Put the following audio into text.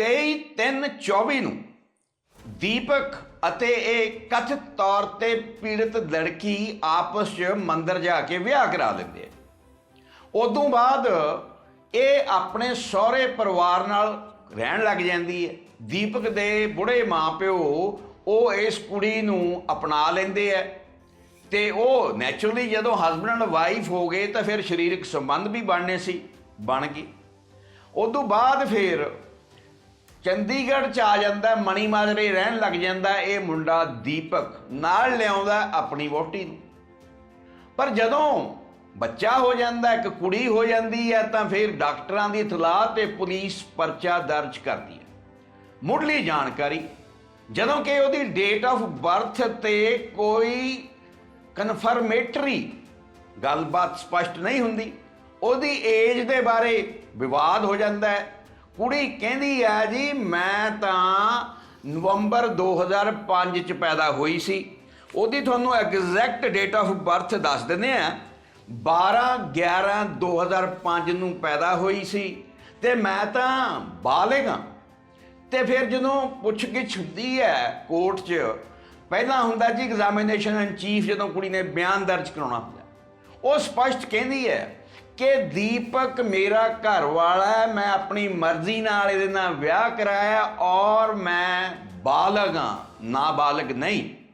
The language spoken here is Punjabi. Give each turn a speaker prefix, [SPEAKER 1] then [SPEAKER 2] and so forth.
[SPEAKER 1] 23/3/24 ਨੂੰ ਦੀਪਕ ਅਤੇ ਇਹ ਕਥਿਤ ਤੌਰ ਤੇ ਪੀੜਤ ਲੜਕੀ ਆਪਸ 'ਚ ਮੰਦਰ ਜਾ ਕੇ ਵਿਆਹ ਕਰਾ ਲੈਂਦੇ ਆ। ਉਦੋਂ ਬਾਅਦ ਇਹ ਆਪਣੇ ਸਹੁਰੇ ਪਰਿਵਾਰ ਨਾਲ ਰਹਿਣ ਲੱਗ ਜਾਂਦੀ ਹੈ। ਦੀਪਕ ਦੇ ਬੁੜੇ ਮਾਪਿਓ ਉਹ ਇਸ ਕੁੜੀ ਨੂੰ ਅਪਣਾ ਲੈਂਦੇ ਆ ਤੇ ਉਹ ਨੈਚੁਰਲੀ ਜਦੋਂ ਹਸਬੰਡ ਐਂਡ ਵਾਈਫ ਹੋ ਗਏ ਤਾਂ ਫਿਰ ਸਰੀਰਕ ਸੰਬੰਧ ਵੀ ਬਣਨੇ ਸੀ, ਬਣ ਗਏ। ਉਦੋਂ ਬਾਅਦ ਫਿਰ ਚੰਡੀਗੜ੍ਹ ਚ ਆ ਜਾਂਦਾ, ਮਣੀ ਮਾਜਰੇ ਰਹਿਣ ਲੱਗ ਜਾਂਦਾ, ਇਹ ਮੁੰਡਾ ਦੀਪਕ ਨਾਲ ਲਿਆਉਂਦਾ ਆਪਣੀ ਵੋਟੀ ਨੂੰ। ਪਰ ਜਦੋਂ ਬੱਚਾ ਹੋ ਜਾਂਦਾ, ਇੱਕ ਕੁੜੀ ਹੋ ਜਾਂਦੀ ਹੈ, ਤਾਂ ਫਿਰ ਡਾਕਟਰਾਂ ਦੀ ਇਤਲਾਹ ਤੇ ਪੁਲਿਸ ਪਰਚਾ ਦਰਜ ਕਰਦੀ ਹੈ। ਮੁੱਢਲੀ ਜਾਣਕਾਰੀ, ਜਦੋਂ ਕਿ ਉਹਦੀ ਡੇਟ ਆਫ ਬਰਥ ਤੇ ਕੋਈ ਕਨਫਰਮੇਟਰੀ ਗੱਲਬਾਤ ਸਪਸ਼ਟ ਨਹੀਂ ਹੁੰਦੀ, ਉਹਦੀ ਏਜ ਦੇ ਬਾਰੇ ਵਿਵਾਦ ਹੋ ਜਾਂਦਾ ਹੈ। ਕੁੜੀ ਕਹਿੰਦੀ ਹੈ ਜੀ, ਮੈਂ ਤਾਂ ਨਵੰਬਰ 2005 ਚ ਪੈਦਾ ਹੋਈ ਸੀ। ਉਹਦੀ ਤੁਹਾਨੂੰ ਐਗਜ਼ੈਕਟ ਡੇਟ ਆਫ ਬਰਥ ਦੱਸ ਦਿੰਦੇ ਆ। 12 11 2005 ਨੂੰ ਪੈਦਾ ਹੋਈ ਸੀ ਤੇ ਮੈਂ ਤਾਂ ਬਾਲਿਗ ਹਾਂ ਤੇ ਫਿਰ ਜਦੋਂ ਪੁੱਛਗਿੱਛ ਹੁੰਦੀ ਹੈ ਕੋਰਟ 'ਚ, ਪਹਿਲਾਂ ਹੁੰਦਾ ਜੀ ਐਗਜ਼ਾਮੀਨੇਸ਼ਨ ਇਨ ਚੀਫ ਜਦੋਂ ਕੁੜੀ ਨੇ ਬਿਆਨ ਦਰਜ ਕਰਾਉਣਾ ਹੁੰਦਾ। ਉਹ ਸਪਸ਼ਟ ਕਹਿੰਦੀ ਹੈ ਕਿ ਦੀਪਕ ਮੇਰਾ ਘਰ ਵਾਲਾ ਹੈ, ਮੈਂ ਆਪਣੀ ਮਰਜ਼ੀ ਨਾਲ ਇਹਦੇ ਨਾਲ ਵਿਆਹ ਕਰਾਇਆ ਔਰ ਮੈਂ ਬਾਲਗ ਹਾਂ। ਨਾਬਾਲਗ ਨਹੀਂ।